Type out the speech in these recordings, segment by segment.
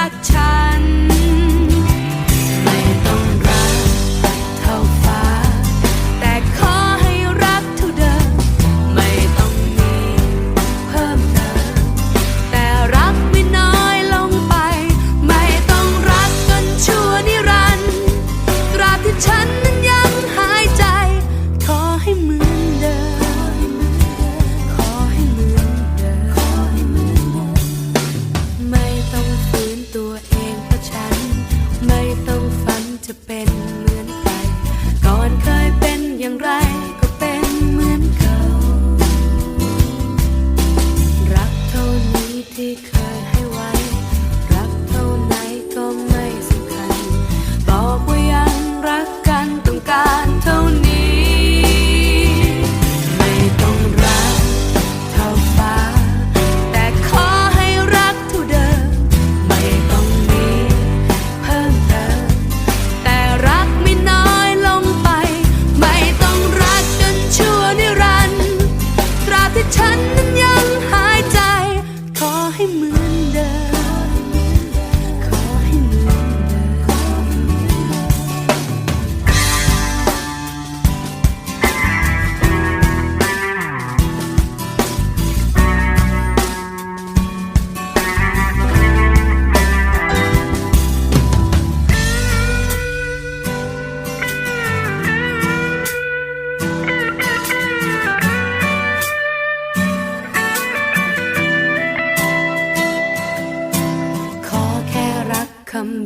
ัก secret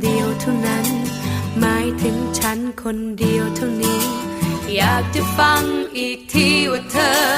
เดียวเท่านั้น หมายถึงฉันคนเดียวเท่านี้ อยากจะฟังอีกทีว่าเธอ